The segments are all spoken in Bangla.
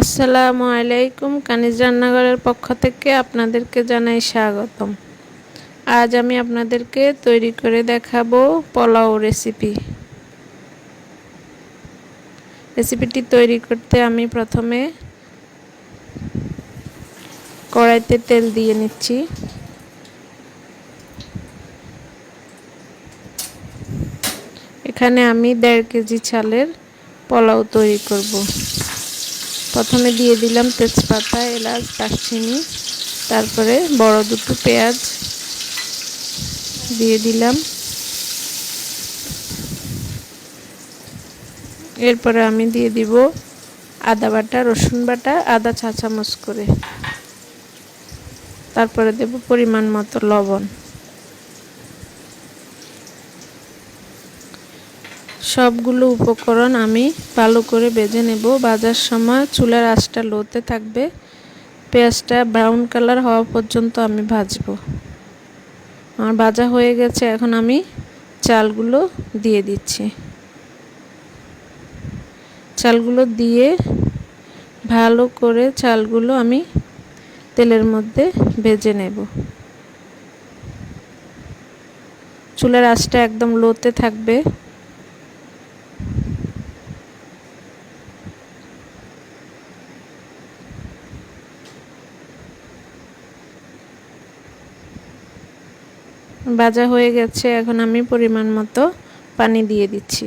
আসসালামু আলাইকুম, কানিজ রান্নাঘরের পক্ষ থেকে আপনাদেরকে জানাই স্বাগতম। আজ আমি আপনাদেরকে তৈরি করে দেখাবো পোলাও রেসিপি। রেসিপিটি তৈরি করতে আমি প্রথমে কড়াইতে তেল দিয়ে নিচ্ছি। এখানে আমি দেড় কেজি চালের পোলাও তৈরি করব। প্রথমে দিয়ে দিলাম তেজপাতা, এলাচ, দারচিনি, তারপরে বড় দুটো পেঁয়াজ দিয়ে দিলাম। এরপরে আমি দিয়ে দিব আদা বাটা, রসুন বাটা, আদা চা চামচ করে। তারপরে দেব পরিমাণ মতো লবণ। সবগুলো উপকরণ আমি ভালো করে বেজে নেব। বাজার সময় চুলার আঁচটা লোতে থাকবে। পেঁয়াজটা ব্রাউন কালার হওয়া পর্যন্ত আমি ভাজবো। আমার ভাজা হয়ে গেছে, এখন আমি চালগুলো দিয়ে দিচ্ছি। চালগুলো দিয়ে ভালো করে চালগুলো আমি তেলের মধ্যে ভেজে নেব। চুলার আঁচটা একদম লোতে থাকবে। ভাজা হয়ে গেছে, এখন আমি পরিমাণ মতো পানি দিয়ে দিচ্ছি।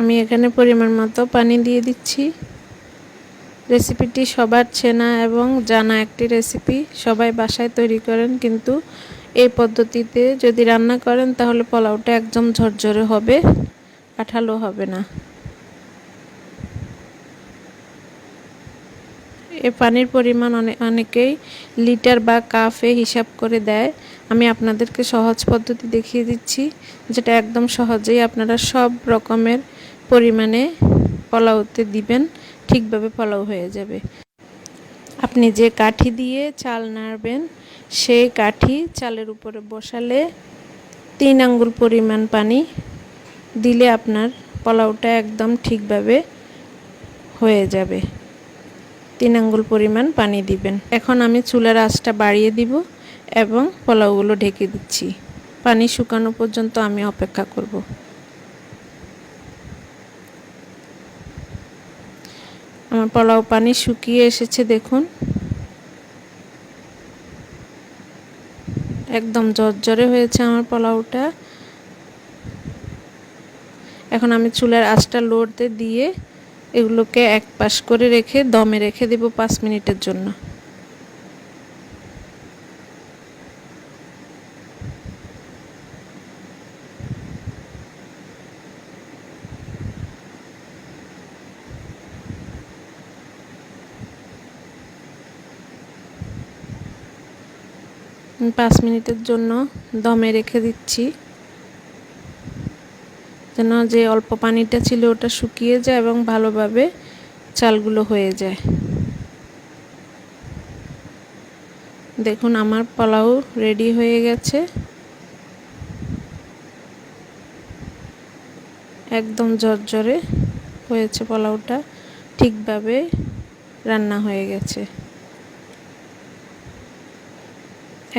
আমি এখানে পরিমাণ মতো পানি দিয়ে দিচ্ছি। রেসিপিটি সবার চেনা এবং জানা একটি রেসিপি। সবাই বাসায় তৈরি করেন, কিন্তু এই পদ্ধতিতে যদি রান্না করেন, তাহলে পোলাওটা একদম ঝরঝরে হবে আঠালো হবে না। এ পানির পরিমাণ অনেক অনেকেই লিটার বা কাফে হিসাব করে দেয়। আমি আপনাদেরকে সহজ পদ্ধতি দেখিয়ে দিচ্ছি, যেটা একদম সহজেই আপনারা সব রকমের পরিমাণে পোলাওতে দিবেন। ঠিকভাবে পোলাও হয়ে যাবে। আপনি যে কাঠি দিয়ে চাল নাড়বেন, সেই কাঠি চালের উপরে বসালে তিন আঙ্গুল পরিমাণ পানি দিলে আপনার পোলাওটা একদম ঠিকভাবে হয়ে যাবে। তিন আঙ্গুল পরিমাণ পানি দিবেন। এখন আমি চুলার আঁচটা বাড়িয়ে দিব এবং পোলাওগুলো ঢেকে দিচ্ছি। পানি শুকানো পর্যন্ত আমি অপেক্ষা করব। আমার পোলাও পানি শুকিয়ে এসেছে, দেখুন। একদম জর্জরে হয়েছে আমার পোলাওটা। এখন আমি চুলার আঁচটা লোড়তে দিয়ে এগুলোকে এক পাশ করে রেখে দমে রেখে দেব পাঁচ মিনিটের জন্য। পাঁচ মিনিটের জন্য দমে রেখে দিচ্ছি। যেন যে অল্প পানিটা ছিল ওটা শুকিয়ে যায় এবং ভালোভাবে চালগুলো হয়ে যায়। দেখুন, আমার পোলাও রেডি হয়ে গেছে। একদম জর্জরে হয়েছে পোলাওটা। ঠিকভাবে রান্না হয়ে গেছে।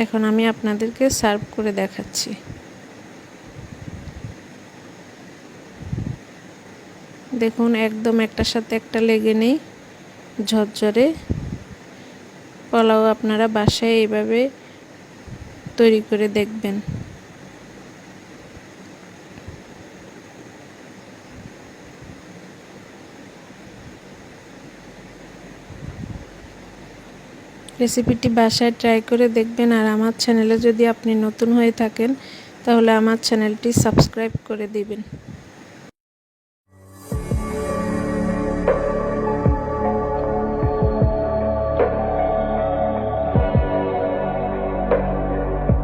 এখন আমি আপনাদেরকে সার্ভ করে দেখাচ্ছি। দেখুন, একদম একটার সাথে একটা লেগে নেই, ঝরঝরে। পোলাও আপনারা বাসায় এইভাবে তৈরি করে দেখবেন। রেসিপিটি বাসায় ট্রাই করে দেখবেন আর আমার চ্যানেলে যদি আপনি নতুন হয়ে থাকেন, তাহলে আমার চ্যানেলটি সাবস্ক্রাইব করে দিবেন।